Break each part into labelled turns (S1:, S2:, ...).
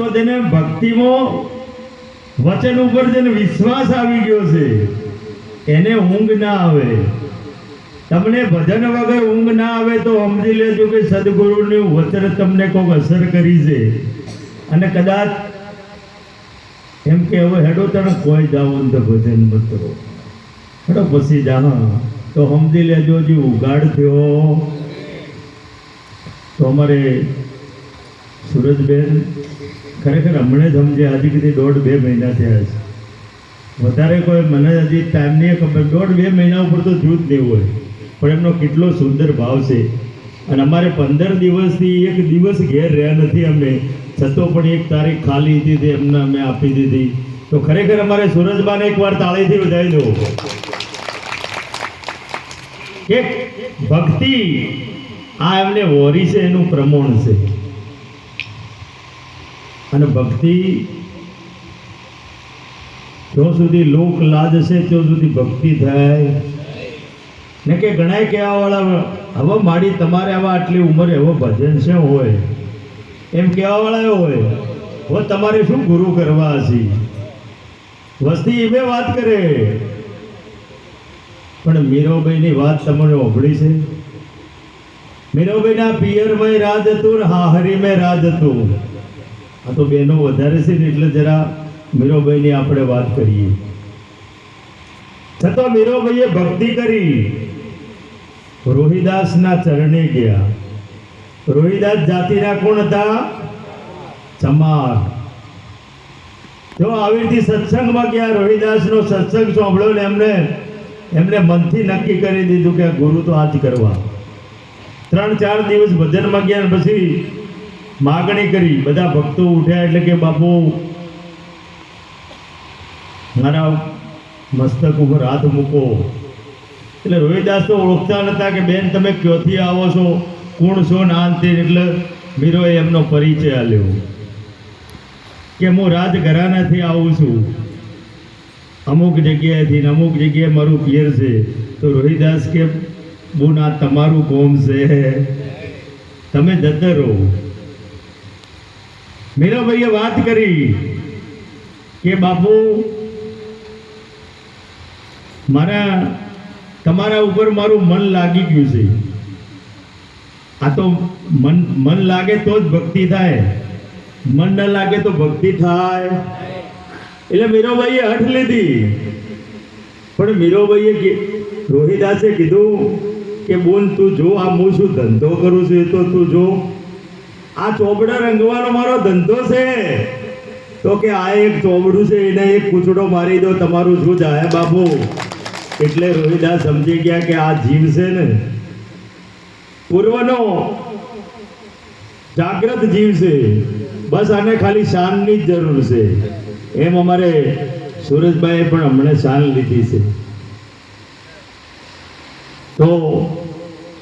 S1: તો જેને ભક્તિમાં વચન ઉપર જેને વિશ્વાસ આવી ગયો છે, એને ઊંઘ ના આવે. તમને ભજન વગર ઊંઘ ના આવે તો સમજી લેજો કે સદગુરુનું વચન તમને કોઈક અસર કરી છે. અને કદાચ એમ કે હવે હેડો તને કોઈ જાવ તો ભજન મિત્રો. હેડો પછી જા તો સમજી લેજો જે ઉગાડ થયો. તો અમારે સુરજબેન, ખરેખર હમણાં જ સમજે હજી કીધી દોઢ બે મહિના થયા છે. વધારે કોઈ મને હજી ટાઈમ નહીં ખબર. દોઢ બે મહિના ઉપર તો જૂથ નહીં હોય, પણ એમનો કેટલો સુંદર ભાવ છે. અને અમારે પંદર દિવસથી એક દિવસ ઘેર રહ્યા નથી અમે. છતો પણ એક તારીખ ખાલી હતી એમને અમે આપી દીધી. તો ખરેખર અમારે સુરજબાને એકવાર તાળીથી વધારી દો એક ભક્તિ આ એમને વોરી છે, એનું પ્રમાણ છે. અને ભક્તિ જો સુધી લોક લાજ છે ત્યાં સુધી ભક્તિ થાય. ને કે ઘણા કહેવા વાળા હવે મારી તમારે આવા આટલી ઉંમરે એવો ભજન છે હોય? એમ કહેવા વાળા હોય, હવે તમારે શું ગુરુ કરવા હશે વસ્તી એ વાત કરે. પણ મીરોભાઈની વાત તમને ઓભળી છે? મીરોભાઈના પિયરમાં રાજ હતું ને હાહરીમાં રાજ હતું આ તો બેનો વધારે છે ને, એટલે જરા મીરોભાઈની આપણે વાત કરીએ. છતાં મીરોભાઈએ ભક્તિ કરી. રોહિદાસના ચરણે ગયા. રોહિદાસ જાતિના કોણ હતા? ચમાર. જો આવી રીતે સત્સંગમાં ગયા, રોહિદાસનો સત્સંગ સાંભળ્યો ને એમને એમને મનથી નક્કી કરી દીધું કે ગુરુ તો આજ કરવા. ત્રણ ચાર દિવસ ભજનમાં ગયા પછી માગણી કરી. બધા ભક્તો ઉઠ્યા એટલે કે, બાપુ, મારા મસ્તક ઉપર હાથ મૂકો. એટલે રોહિદાસ તો ઓળખતા નતા કે, બેન, તમે ક્યોથી આવો છો? કોણ છો નાનથી એટલે મીરોએ એમનો પરિચય આલ્યો કે, હું રાજઘરાનાથી આવું છું. અમુક જગ્યાએથી અમુક જગ્યાએ મારું પિયર છે. તો રોહિદાસ કે, બુના, તમારું કોમ છે. તમે જતા રહો. મીરાભાઈએ વાત કરી કે, બાપુ, મારા, તમારા ઉપર મારું મન લાગી ગયું છે. આ તો મન મન લાગે તો જ ભક્તિ થાય. મન ન લાગે તો ભક્તિ થાય. એટલે મીરોભાઈએ હઠ લીધી. પણ મીરોભાઈએ કે, રોહિદાસે કીધું કે, બોલ તું જો, આ હું શું ધંધો કરું છું, એ તો તું જો. આ ચોપડા રંગવાનો મારો ધંધો છે. તો કે આ એક ચોપડું છે, એને એક કૂચડો મારી દો, તમારું શું જાય બાપુ? એટલે રોહિદાસ સમજી ગયા કે આ જીવ છે ને. પૂર્વનો જાગ્રત જીવ છે. બસ આને ખાલી શાનની જ જરૂર છે. એમ અમારે સુરજભાઈએ પણ હમણાં શાન લીધી છે. તો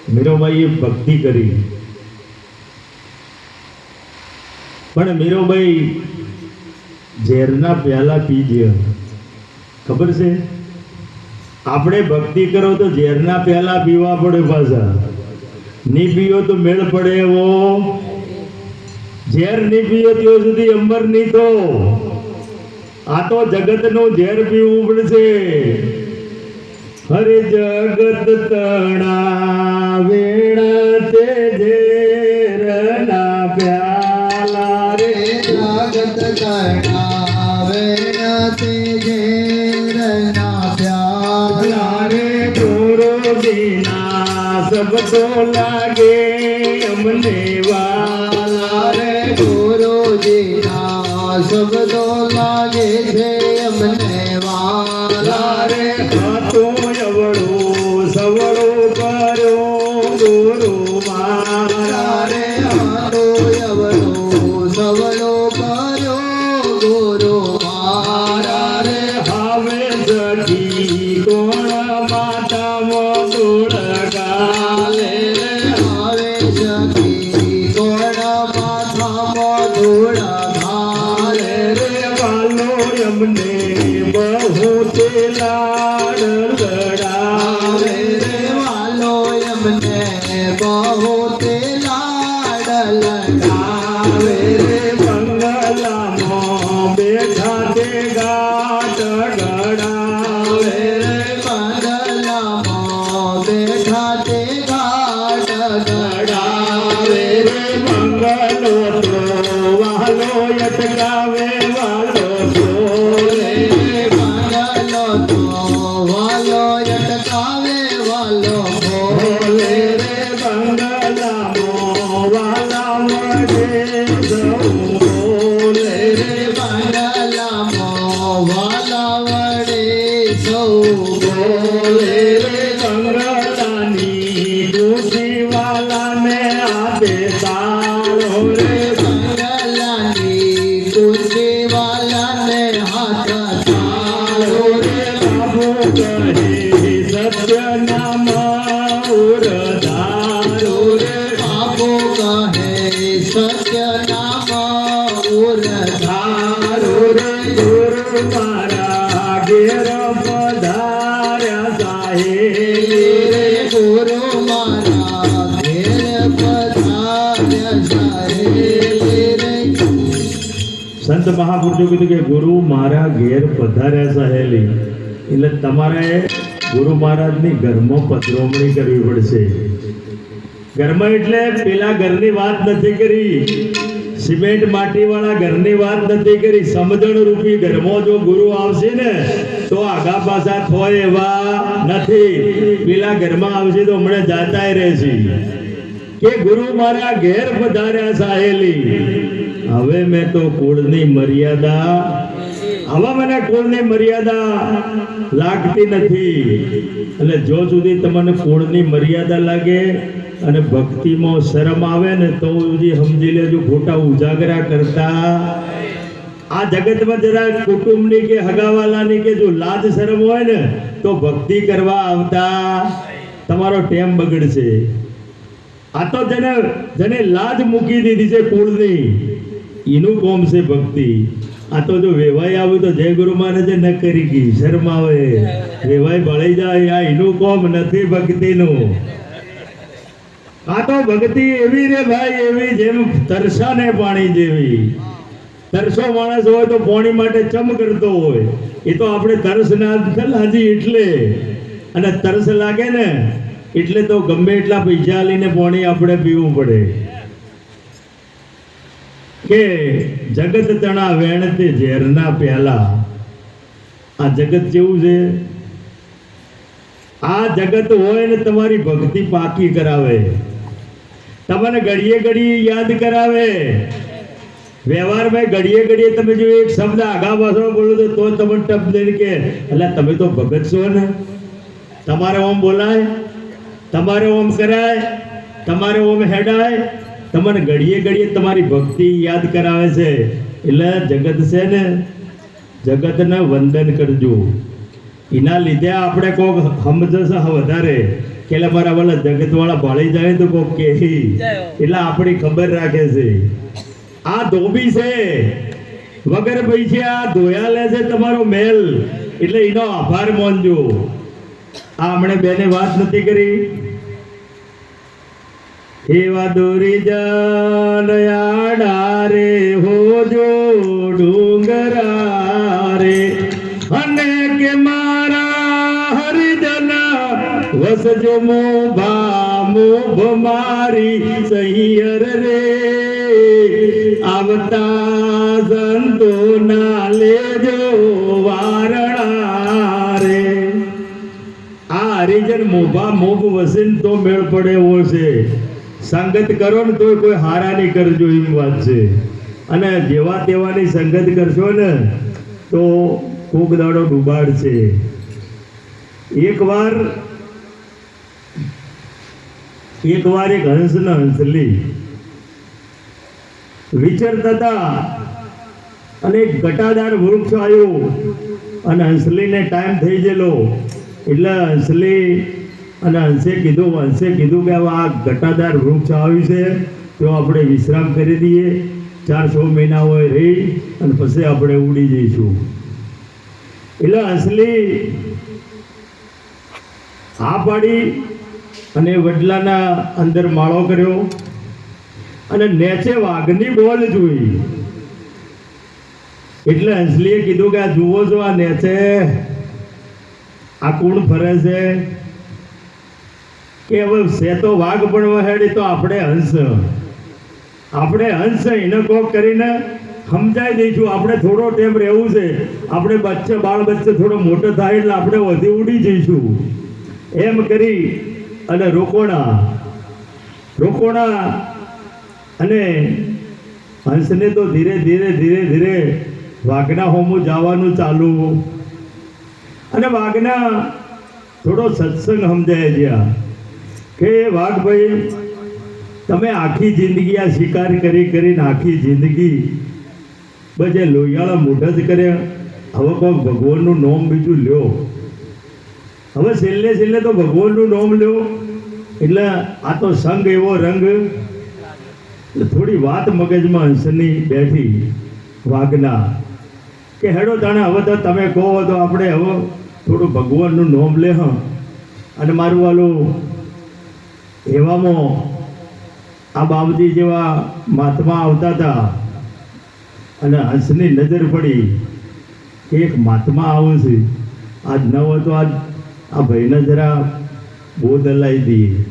S1: મીરોબાઈએ ભક્તિ કરી. પણ મીરોબાઈ ઝેરના પ્યાલા પી ગયા ખબર છે? આપણે ભક્તિ કરો તો ઝેરના પ્યાલા પીવા પડે પાછા. નહીં પીવો તો મેળ પડે એવો. ઝેર નહીં પીવો ત્યાં સુધી અંબર નહીં તો આ તો જગતનું ઝેર પીવું પડશે. હરે જગત તણા વેણ તે ઝેરના લાગે અમને. વાલો યટકાવે વાલો સંત મહાપુરુષો કીધું કે ગુરુ મારા ઘેર પધાર્યા સહેલી. એટલે તમારે ગુરુ મહારાજની ઘરમાં પધરોમણી કરવી પડશે. ઘરમાં એટલે પેલા ઘરની વાત નથી કરી. સિમેન્ટ માટીવાળા ઘરની વાત નથી કરી. સમજણ રૂપી ઘરમાં જો ગુરુ આવશે ને તો આગા પાછા થોય એવા નથી. પેલા ઘરમાં આવશે તો હમણાં જાતાય રહેશે. કે ગુરુ મારા ઘેર પધાર્યા સાહેલી. હવે મેં તો કુળની મર્યાદા હવે મને કુળની મર્યાદા લાગતી નથી. એટલે જો સુધી તમને કુળની મર્યાદા લાગે અને ભક્તિમાં શરમ આવે ને તો સુધી સમજી લેજો, ખોટા ઉજાગરા કરતા આ જગતમાં જરા કુટુંબની કે હગાવાલાની કે જો લાજ શરમ હોય ને, તો ભક્તિ કરવા આવતા. તમારો ટેમ બગડશે. આ તો જેને જેને લાજ મૂકી દીધી છે કુળની, એનું કોમ છે ભક્તિ. આ તો જો વેવાય આવ્યું તો જય ગુરુ મહારાજે ન કરી ગઈ શરમાવે. વેવાય બળી જાય, આ એનું કોમ નથી ભક્તિનું. આ તો ભક્તિ એવી રે ભાઈ, એવી જેમ તરસાને પાણી જેવી. તરસો માણસ હોય તો પોણી માટે ચમ કરતો હોય. એ તો આપણે તરસ ના લાજી એટલે. અને તરસ લાગે ને, એટલે તો ગમે એટલા પૈસા લઈને પોણી આપણે પીવું પડે. કે જગત તણા વેણતે ઝેરના પ્યાલા. આ જગત જેવું છે? આ જગત હોય ને તમારી ભક્તિ પાકી કરાવે. તમને ઘડીએ ઘડીએ યાદ કરાવે. વ્યવહારમાં ઘડીએ ઘડીએ તમે જો એક શબ્દ આગા પાછળ બોલો તો તો તમને ટપ દઈને કે એટલે તમે તો ભગત છો ને? તમારે ઓમ બોલાય તમારે ઓમ કરાય તમારે ઓમ હેડાય. તમને ઘડીએ ઘડીએ તમારી ભક્તિ યાદ કરાવે છે. એટલે જગત છે ને જગતને વંદન કરજો. એના લીધે આપણે કોક સમજશ વધારે. કે એટલે મારા વાળા જગતવાળા ભાળી જાય તો કોક કે એટલે આપણી ખબર રાખે છે. આ ધોબી છે. વગર પૈસે ધોયા લે છે તમારો મેલ. એટલે એનો આભાર માનજો. આ હમણે બેને વાત નથી કરી. એવા દોરી જનયાડા રે હોજો ડુંગરા રે અને કે મારા હરિજન વસજો મો ભામો ભમારી સૈયર રે. આવતા સંતો ના લેજો વારણા આ હરિજન મોભા મોભ વસીન તો મેળ પડે એવો છે. સંગત કરો ને તોય કોઈ હારા નહીં કરજો એવી વાત છે. અને જેવા તેવાની સંગત કરશો ને, તો કોક દાડો ડૂબાડશે એકવાર એકવાર એક હંસ ને હંસલી વિચરતા અને ઘટાદાર વૃક્ષ આવ્યું. અને હંસલીને ટાઈમ થઈ ગયેલો. એટલે હંસલી અને હંસે કીધું હંસે કીધું કે આ ઘટાદાર વૃક્ષ આવ્યું છે, તો આપણે વિશ્રામ કરી દઈએ. ચાર છ મહિના હોય રહી અને પછી આપણે ઉડી જઈશું. એટલે હંસલી હા પાડી અને વડલાના અંદર માળો કર્યો. અને નેચે વાઘની બોલ જોઈ. એટલે હંસલીએ કીધું કે આ જુઓ છો આ નેચે, આ કોણ ફરે છે? કે હવે છે તો વાઘ, પણ વહેડી તો આપણે હંસ. આપણે હંસ એને કોક કરીને સમજાઈ દઈશું. આપણે થોડો ટેમ રહેવું છે. આપણે બચ્ચે, બાળ બચ્ચે થોડો મોટો થાય એટલે આપણે વધી ઉડી જઈશું. એમ કરી અને રોકોણા. રોકોણા અને હંસને તો ધીરે ધીરે ધીરે ધીરે વાઘના હોમું જવાનું ચાલુ. અને વાઘના થોડો સત્સંગ સમજાય જ્યાં કે વાઘભાઈ, તમે આખી જિંદગી આ શિકાર કરી કરીને આખી જિંદગી બજે લોહિયાળા મોઢા જ કર્યા. હવે કોઈ ભગવાનનું નામ બીજું લ્યો. હવે છેલ્લે છેલ્લે તો ભગવાનનું નોમ લ્યો. એટલે આ તો સંગ એવો રંગ થોડી વાત મગજમાં હંસની બેઠી વાઘના કે, હેડો તાણે, હવે તો તમે કહો તો આપણે હવે થોડું ભગવાનનું નામ લે, હ. અને મારું વાલું એવામાં આ બાબજી જેવા મહાત્મા આવતા હતા અને હંસની નજર પડી કે એક મહાત્મા આવું છે. આજ ન હોય તો આજ આ ભાઈને જરા બોધ દલાઈ દી.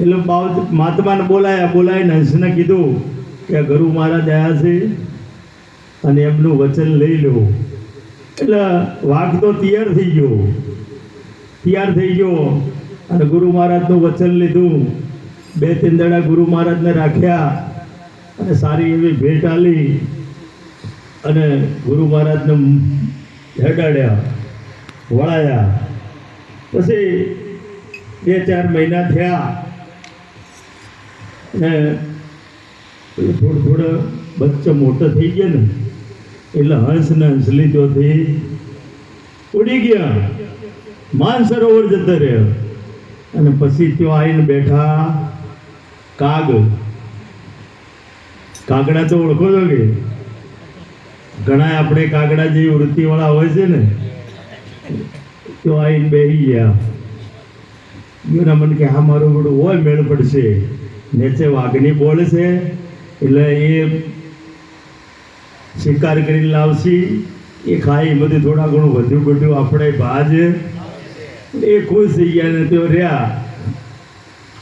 S1: એટલે મહાત્માને બોલાયા બોલાવીને હંસને કીધું કે ગુરુ મહારાજ આવ્યા છે અને એમનું વચન લઈ લો. એટલે વાઘ તો તૈયાર થઈ ગયો. તૈયાર થઈ ગયો અને ગુરુ મહારાજનું વચન લીધું. બે, ત્રણ દાડા ગુરુ મહારાજને રાખ્યા અને સારી એવી ભેટ આલી અને ગુરુ મહારાજને હેડાડ્યા, વળાયા. પછી બે, ચાર મહિના થયા. પેલું થોડું થોડું બચ્ચો મોટો થઈ ગયા ને, એટલે હંસ ને હંસલી ચોથી ઉડી ગયા. માનસરોવર જતા રહ્યા. અને પછી ત્યાં આવીને બેઠા કાગ. કાગડા તો ઓળખો છો કે? ઘણા આપણે કાગડા જેવી વૃત્તિવાળા હોય છે ને, તો આવીને બેસી ગયા. મને કે હા, મારું બધું હોય, મેળ પડશે. નીચે વાઘની બોલ છે. એટલે એ શિકાર કરીને લાવશી. એ ખાઈ બધું થોડા ઘણું વધુ ઘટ્યું આપણે ભાજ. એ ખુશ થઈ ગયા ને તેઓ રહ્યા.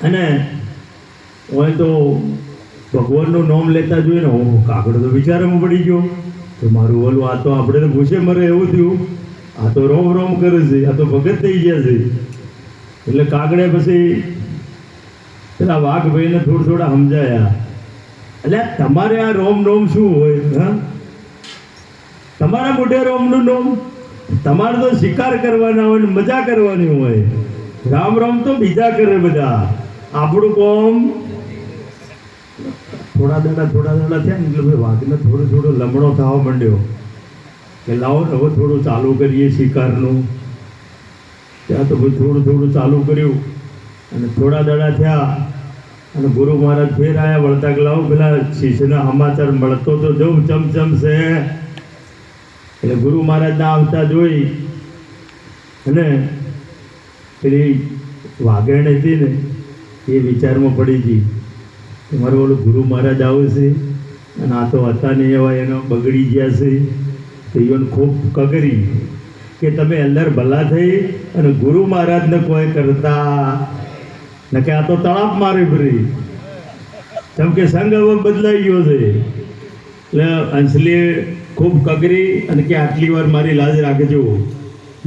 S1: અને હોય તો ભગવાનનું નામ લેતા જોઈએ ને હું કાગડો તો વિચારમાં પડી ગયો. તો મારું ઓલું, આ તો આપણે તો ભૂસે મરે એવું થયું. આ તો રોમ રોમ કરે છે, આ તો ભગત થઈ ગયા છે. એટલે કાગડે પછી પેલા વાઘભાઈને થોડા થોડા સમજાયા. એટલે તમારે આ રોમ રોમ શું હોય? હા? તમારા મોઢે રોમનું નોમ? તમારે તો શિકાર કરવાના હોય ને મજા કરવાની હોય. રામ રામ તો બીજા કરે બધા. આપણું કોમ? થોડા દાડા થોડા દાડા થયા ને એટલે ભાઈ વાઘને થોડો થોડો લમણો થવા માંડ્યો. કે લાવો ને હવે થોડું ચાલુ કરીએ શિકારનું. ત્યાં તો ભાઈ થોડું થોડું ચાલુ કર્યું. અને થોડા દડા થયા અને ગુરુ મહારાજ ફેર આવ્યા વળતા લાવો પેલા શિષ્યના સમાચાર મળતો તો જવું ચમચમ છે. એટલે ગુરુ મહારાજના આવતા જોઈ અને પેલી વાઘેણ હતી ને, એ વિચારમાં પડી ગઈ મારું ઓલું ગુરુ મહારાજ આવે છે અને આ તો હતા નહીં એવા, એનો બગડી ગયા છે. તો ઈવન ખૂબ કગરી કે તમે અંદર ભલા થઈ અને ગુરુ મહારાજને કોઈ કરતા ન કે આ તો તળાપ મારી ફરી કેમ કે સંઘ હવે બદલાઈ ગયો છે. એટલે અંશલીએ ખૂબ કગરી અને કે આટલી વાર મારી લાજ રાખજો.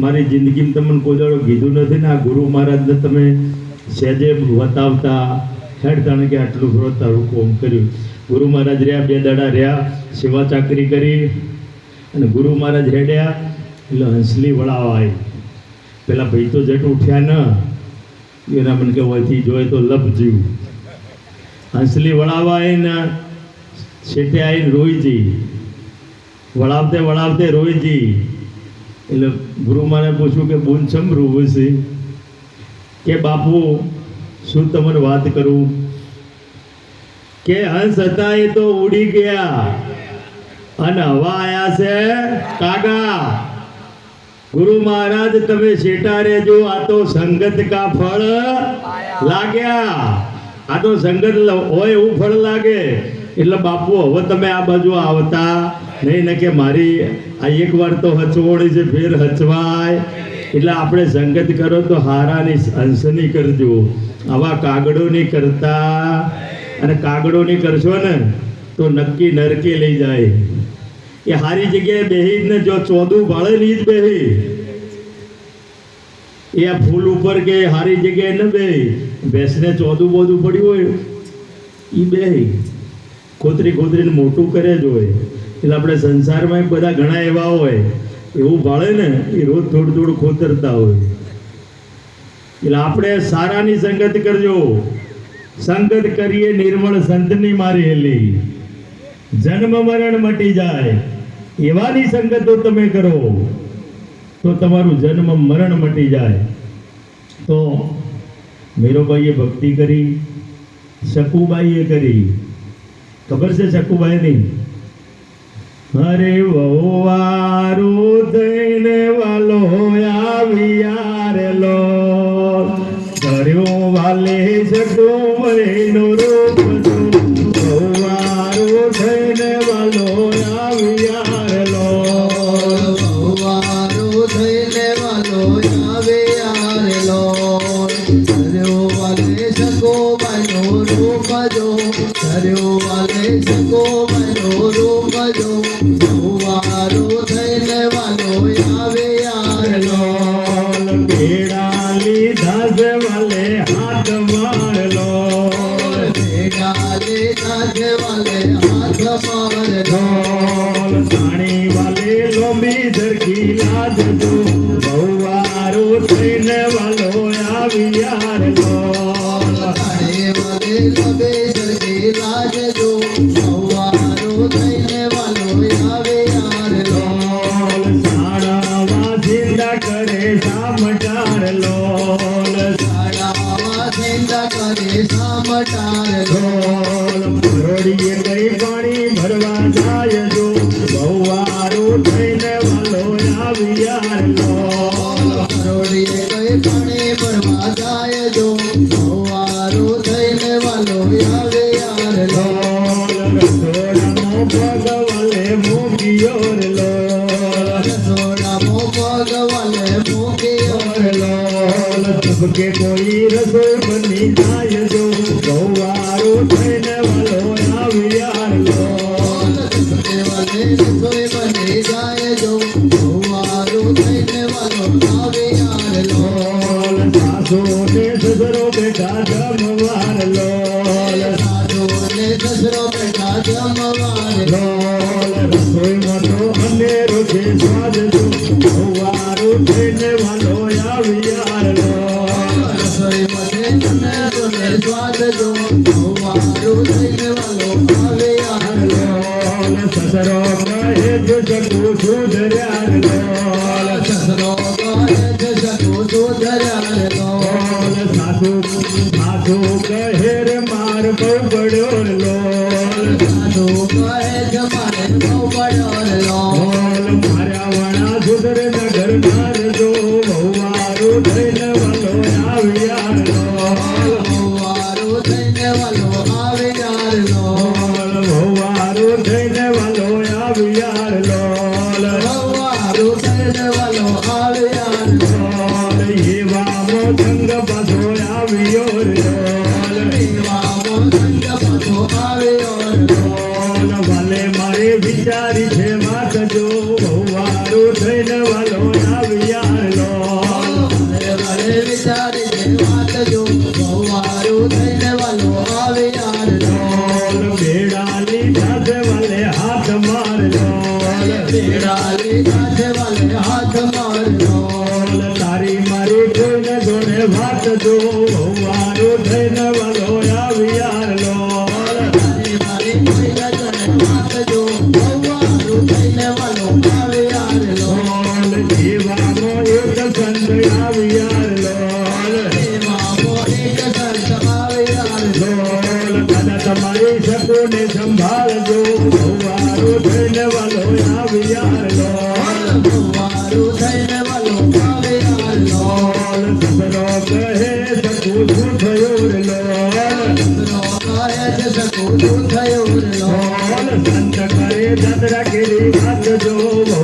S1: મારી જિંદગીમાં તમને કોઈ કીધું નથી ને આ ગુરુ મહારાજને તમે સહેજે વતાવતા હેડ તાણે કે આટલું થોડું તારું કોમ કર્યું. ગુરુ મહારાજ રહ્યા, બે દાડા રહ્યા, સેવા ચાકરી કરી અને ગુરુ મહારાજ હેડ્યા. એટલે હંસલી વળાવા આવી પેલા ભાઈ તો જટ ઉઠ્યા ન. એના મને કે હોયથી જોઈએ તો લપ જીવ હંસલી વળાવા આવીને છેટે આવીને રોઈજી વળાવતે વળાવતે રોઈજી એટલે ગુરુ મારે પૂછ્યું કે બોન છમ રોવું છે? કે બાપુ, શું તમને વાત કરું? કે હંસ હતા એ તો ઉડી ગયા. અને હવા આયા છે કાગા. ગુરુ મહારાજ, તમે શેટા રહેજો. આ તો સંગત કા ફળ લાગ્યા. આ તો સંગત હોય એવું ફળ લાગે. એટલે બાપુ, હવે તમે આ બાજુ આવતા નહીં, ને કે મારી આ એક વાર તો હચવોડી છે, ફેર હચવાય. એટલે આપણે સંગત કરો તો હારાની હંસની કરજો. આવા કાગડોની કરતા. અને કાગડોની કરશો ને, તો નક્કી નરકે લઈ જાય. એ હારી જગ્યાએ બેહી ને જો ચોદું ભાળે ની જ બેહી, એ ફૂલ ઉપર કે હારી જગ્યાએ ન બેહી, ભેંસને ચોદું બોદું પડ્યું હોય એ બેહી. ખોતરી ખોતરીને મોટું કરે જ હોય. એટલે આપણે સંસારમાં બધા ઘણા એવા હોય, એવું ભાળે ને એ રોજ થોડું થોડું ખોતરતા હોય. એટલે આપણે સારાની સંગત કરજો. સંગત કરીએ નિર્મળ સંતની મારી હેલી. જન્મ મરણ મટી જાય. એવાની સંગતો તમે કરો, તો તમારું જન્મ મરણ મટી જાય. તો મીરોબાઈએ ભક્તિ કરી, શકુબાઈએ કરી. ખબર છે શકુબાઈની? અરે વહુવારું થઈને વાલો આવ્યારેલો કર્યો વાલે શકુબાઈનો રૂપ
S2: મૂકી
S1: કે કોઈ શકું છું દરિયાર લોલ
S2: સસરો કહે છે સકુ સુધર્યારેલો
S1: સાસુ સાસુ કહે માર બહુ બડ્યો લોલ વાત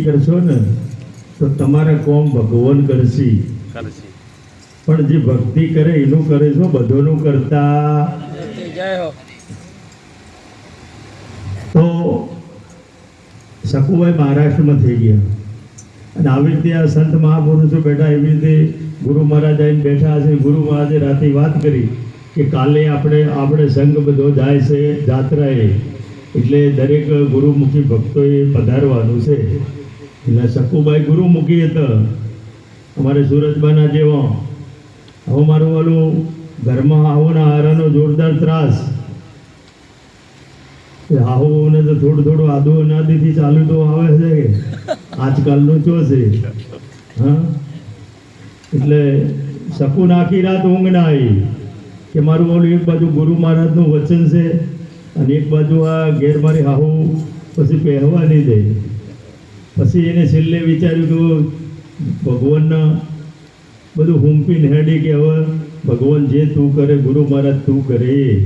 S1: ભક્તિ કરશો ને તો તમારા કોમ ભગવાન કરશે. પણ જે ભક્તિ કરે એનું કરે છો બધોનું કરતા. તો શકુભાઈ મહારાષ્ટ્રમાં થઈ ગયા. અને આવી રીતે આ સંત મહાપુરુષો બેઠા એવી રીતે ગુરુ મહારાજ આવીને બેઠા હશે. ગુરુ મહારાજે રાતે વાત કરી કે કાલે આપણે આપણે સંઘ બધો જાય છે જાત્રાએ. એટલે દરેક ગુરુમુખી ભક્તોએ પધારવાનું છે. એટલે શકુભાઈ ગુરુમુખી હતા અમારે સુરતબાના જેવો. હવે મારું ઓલું ઘરમાં આવું હારાનો જોરદાર ત્રાસ. હાહુને તો થોડું થોડું આદુ અનાદિથી ચાલુ તો આવે છે આજકાલનું ચો છે. હા? એટલે શકુન આખી રાત ઊંઘ ના આવી કે મારું ઓલું એક બાજુ ગુરુ મહારાજનું વચન છે, અને એક બાજુ આ ઘેર મારી હાહુ પછી પહેરવા નહીં દે. પછી એને છેલ્લે વિચાર્યું કે ભગવાનના બધું હુંપીને હેડી કે હવે ભગવાન જે તું કરે, ગુરુ મહારાજ તું કરે.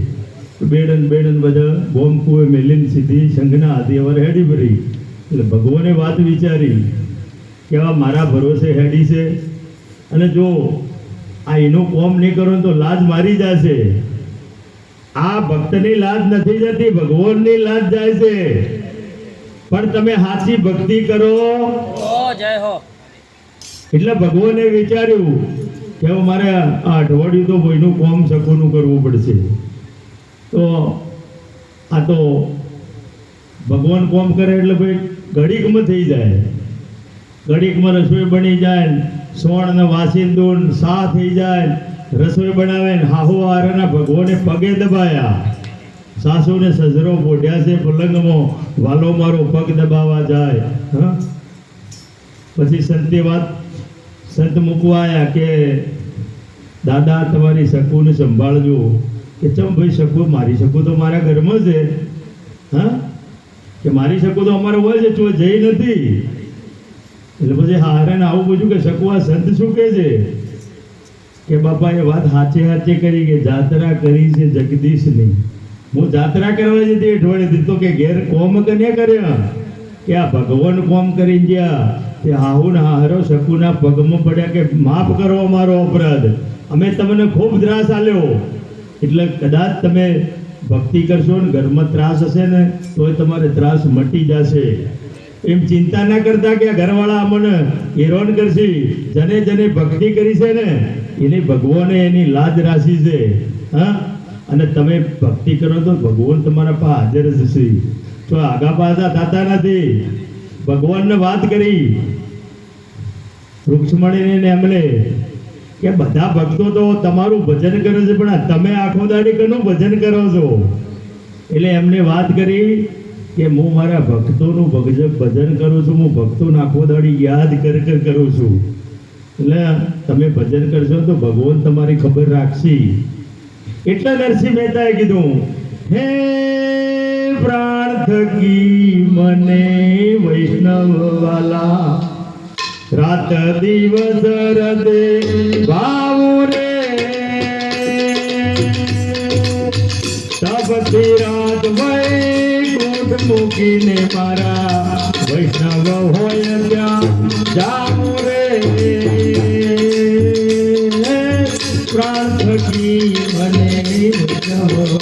S1: બેડન બેડન બધા બોમ કુએ મેલીને સીધી શંખના હાથી હવે હેડી ભરી. એટલે ભગવાને વાત વિચારી કે આ મારા ભરોસે હેડી છે. અને જો આ એનું કોમ નહીં કરો તો લાજ મારી જશે. આ ભક્તની લાજ નથી જતી, ભગવાનની લાજ જાય છે. પણ તમે સાચી ભક્તિ કરો.
S3: જય હો.
S1: એટલે ભગવાને વિચાર્યું કે હવે મારે આ અઠવાડિયું તો કોઈનું કોમ સકોનું કરવું પડશે. તો આ તો ભગવાન કોમ કરે એટલે ભાઈ ઘડીકમાં થઈ જાય. ઘડીકમાં રસોઈ બની જાય સોણ ને વાસી ને સા થઈ જાય રસોઈ બનાવે ને હાહુ આરના ભગવાને પગે દબાયા. સાસુને સજરો પોઢ્યા છે પલંગમાં, વાલો મારો પગ દબાવા જાય. હા? પછી સંતે વાત, સંત મૂકવાયા કે, દાદા, તમારી શકુને સંભાળજો. કે, ચમ ભાઈ શકુ? મારી શકુ તો મારા ઘરમાં છે. હા? કે, મારી શકુ તો અમારે હોય છે જો જઈ નથી. એટલે પછી હારે આવું પૂછ્યું કે, શકુ આ સંત શું કહે છે? કે, બાપા, એ વાત હાચે હાચે કરી કે, જાત્રા કરી છે જગદીશની. હું જાત્રા કરવા જતી અઠવાડિયે દીધો કે ઘેર કોમ કને કર્યા? કે આ ભગવાન કોમ કરી ગયા. તે હાહુ ને હરો શકુના પગમાં પડ્યા કે માફ કરો મારો અપરાધ. અમે તમને ખૂબ ત્રાસ આલ્યો એટલે કદાચ તમે ભક્તિ કરશો ને ઘરમાં ત્રાસ હશે ને, તોય તમારે ત્રાસ મટી જશે. એમ ચિંતા ના કરતા કે ઘરવાળા અમને હેરાન કરશે. જને જને ભક્તિ કરી છે ને, એની ભગવાને એની લાજ રાશી છે. હા? અને તમે ભક્તિ કરો તો ભગવાન તમારા પાસે હાજર જ છે તો આગા પાછા થતા નથી. ભગવાનને વાત કરી. રૂક્ષ્મણીને એમને કે બધા ભક્તો તો તમારું ભજન કરે છે, પણ તમે આખો દાડી કનું ભજન કરો છો? એટલે એમને વાત કરી કે હું મારા ભક્તોનું ભજન કરું છું, હું ભક્તોને આખો દાડી યાદ કર કર કરું છું. એટલે તમે ભજન કરશો તો ભગવાન તમારી ખબર રાખશે. એટલે નરસિંહ મહેતાએ કીધું, હે પ્રાણ થકી મને વૈષ્ણવ વાલા રાત દિવસ હૃદે ભાવ રે. તપથી રાત વૈકુંઠ મૂકીને મારા વૈષ્ણવ હોય ત્યાં જાઉં વૈષ્ણવ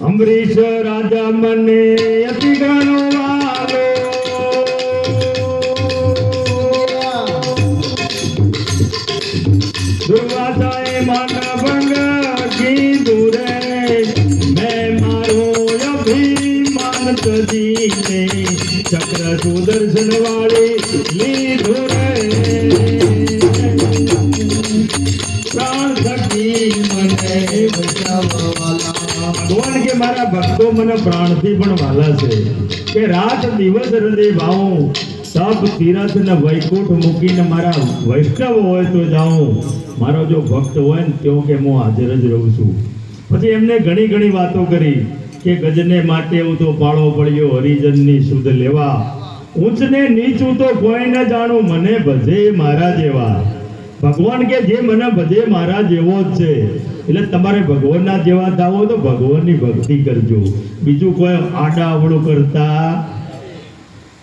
S1: અમરીશ રાજા મને અતિ ઘણો વાલો દુર્વાસાએ મન ભંગ કીધું રે મેં મારો અભિમાન તજીને ચક્ર સુદર્શન વાળી લીધું રે મારા ભક્તો મને પ્રાણથી પણ વાલા છે કે રાત દિવસ હૃદય ભાવું તપ તીરથ ને વૈકુંઠ મૂકીને મારા વૈષ્ણવ હોય તો જાઉં. મારો જો ભક્ત હોય ને તેઓ કે હું હાજર જ રહું છું. પછી એમને ઘણી ઘણી વાતો કરી કે ગજને માટે હું તો પાળો પડ્યો, હરિજનની શુદ્ધ લેવા. ઊંચ નીચું તો કોઈ ન જાણું, મને ભજે મારા જેવા. ભગવાન કે જે મને ભજે મારા જેવો જ છે. એટલે તમારે ભગવાનના જેવા થાવો તો ભગવાનની ભક્તિ કરજો. બીજું કોઈ આડાવડું કરતા.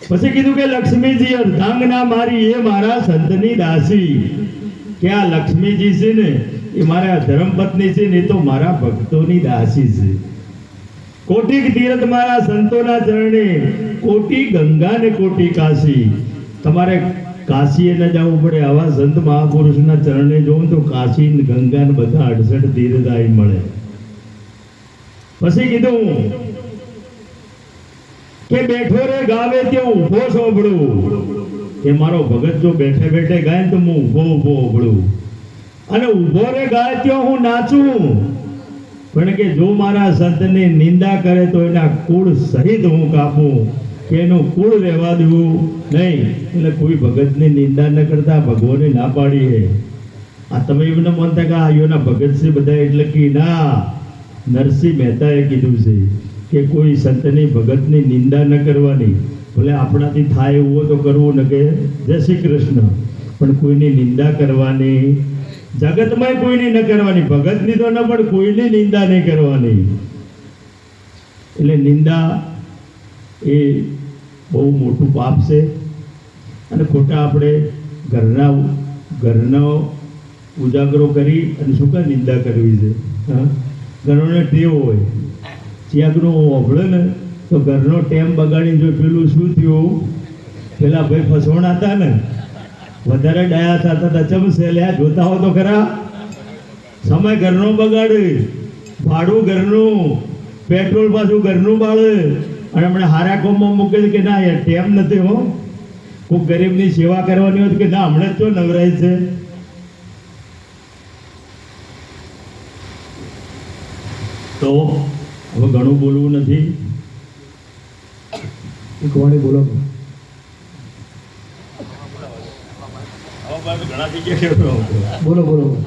S1: પછી કીધું કે લક્ષ્મીજી, અર્ધાંગના મારી, એ મારા સંતની દાસી. કે આ લક્ષ્મીજી છે ને, એ મારા ધર્મપત્ની છે ને, એ તો મારા ભક્તોની દાસી છે. કોટી તીર્થ મારા સંતોના ચરણે, કોટી ગંગા ને કોટી કાશી. તમારે કાશીએ ન જવું પડે આવા સંત મહાપુરુષના ચરણે જોઉં તો કાશી ગંગા બધા અડસઠ તીર્થ મળે. પછી કીધું કે બેઠો રે ગાવે તે ઊભો સોંભળું કે મારો ભગત જો બેઠે બેઠે ગાય તો હું ઊભો ઊભો ઓભળું અને ઊભો રે ગાય ત્યાં હું નાચું. પણ કે જો મારા સંતની નિંદા કરે તો એના કુળ સહિત હું કાપું. કે એનું કુળ રહેવા દેવું નહીં. એટલે કોઈ ભગતની નિંદા ન કરતા, ભગવાને ના પાડી હે. આ તમે એમને માનતા કે આયોના ભગતસિંહ છે બધા એટલે કે ના. નરસિંહ મહેતાએ કીધું છે કે કોઈ સંતની ભગતની નિંદા ન કરવાની. ભલે આપણાથી થાય એવું તો કરવું, ન કે. જય શ્રી કૃષ્ણ. પણ કોઈની નિંદા કરવાની જગતમાં કોઈની ન કરવાની. ભગતની તો ન, પણ કોઈની નિંદા નહીં કરવાની. એટલે નિંદા એ બહુ મોટું પાપ છે. અને ખોટા આપણે ઘરના ઘરનો ઉજાગરો કરી અને શું કામ નિંદા કરવી છે. હા? ઘરોને ટેવ હોય. ચિયાગનો ઓભળે ને, તો ઘરનો ટેમ બગાડીને જો પેલું શું થયું? પેલા ભાઈ ફસવણ હતા ને, વધારે ડાયા થતા હતા. ચમસે લ્યા જોતા હો તો ખરા? સમય ઘરનો બગાડે, ભાડું ઘરનું, પેટ્રોલ પાછું ઘરનું બાળે. અને હમણાં હારા કોમમાં મૂકે કે ના યાર તેમ નથી હો. કોઈ ગરીબની સેવા કરવાની હોય તો કે ના હમણાં જ તો નવરાય છે. તો હવે ઘણું બોલવું નથી.
S2: એક વાણી બોલો બોલો બોલો.